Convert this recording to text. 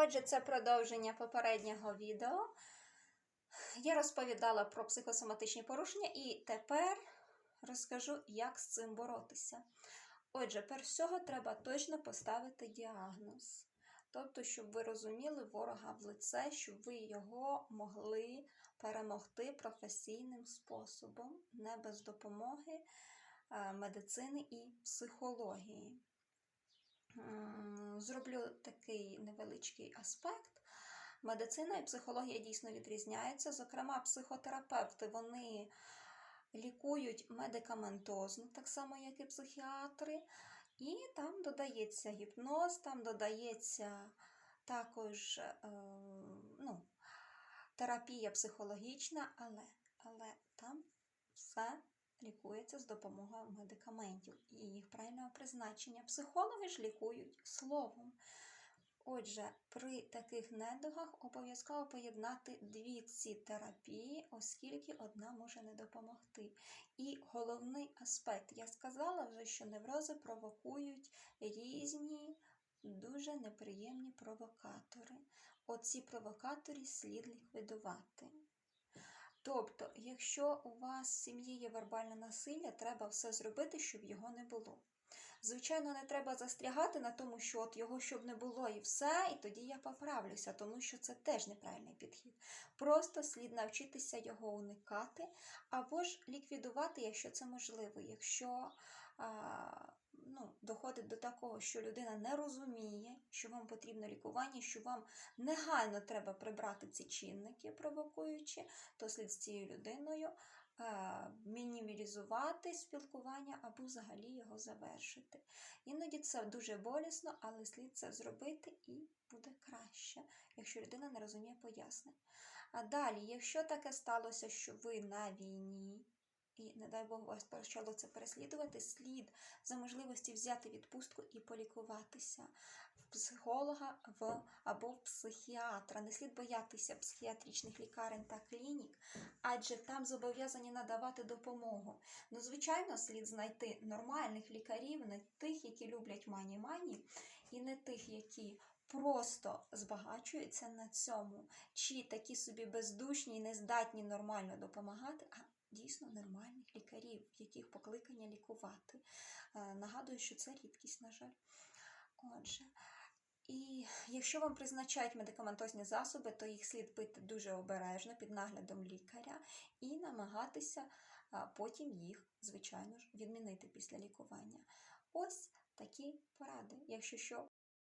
Отже, це продовження попереднього відео. Я розповідала про психосоматичні порушення, і тепер розкажу, як з цим боротися. Отже, перш всього, треба точно поставити діагноз. Тобто, щоб ви розуміли ворога в лице, щоб ви його могли перемогти професійним способом, не без допомоги е, медицини і психології. Зроблю такий невеличкий аспект. Медицина і психологія дійсно відрізняються. Зокрема, психотерапевти вони лікують медикаментозно, так само, як і психіатри. І там додається гіпноз, там додається також е, ну, терапія психологічна, але, але там все лікується з допомогою медикаментів і їх правильного призначення. Психологи ж лікують словом. Отже, при таких недугах обов'язково поєднати дві ці терапії, оскільки одна може не допомогти. І головний аспект, я сказала вже, що неврози провокують різні дуже неприємні провокатори. Оці провокатори слід ліквідувати. Тобто, якщо у вас в сім'ї є вербальне насилля, треба все зробити, щоб його не було. Звичайно, не треба застрягати на тому, що от його щоб не було і все, і тоді я поправлюся, тому що це теж неправильний підхід. Просто слід навчитися його уникати, або ж ліквідувати, якщо це можливо. Якщо а, доходить до такого, що людина не розуміє, що вам потрібно лікування, що вам негайно треба прибрати ці чинники, провокуючи, то слід з цією людиною е, мінімізувати спілкування або взагалі його завершити. Іноді це дуже болісно, але слід це зробити і буде краще, якщо людина не розуміє пояснень. А далі, якщо таке сталося, що ви на війні, і, не дай Бог, вас почало це переслідувати, слід за можливості взяти відпустку і полікуватися в психолога в, або в психіатра. Не слід боятися психіатричних лікарень та клінік, адже там зобов'язані надавати допомогу. Ну, звичайно, слід знайти нормальних лікарів, не тих, які люблять мані-мані, і не тих, які просто збагачуються на цьому, чи такі собі бездушні і не здатні нормально допомагати. а Дійсно нормальних лікарів, яких покликання лікувати. Е, Нагадую, що це рідкість, на жаль. Отже, і якщо вам призначають медикаментозні засоби, то їх слід пити дуже обережно під наглядом лікаря і намагатися потім їх, звичайно ж, відмінити після лікування. Ось такі поради. Якщо що,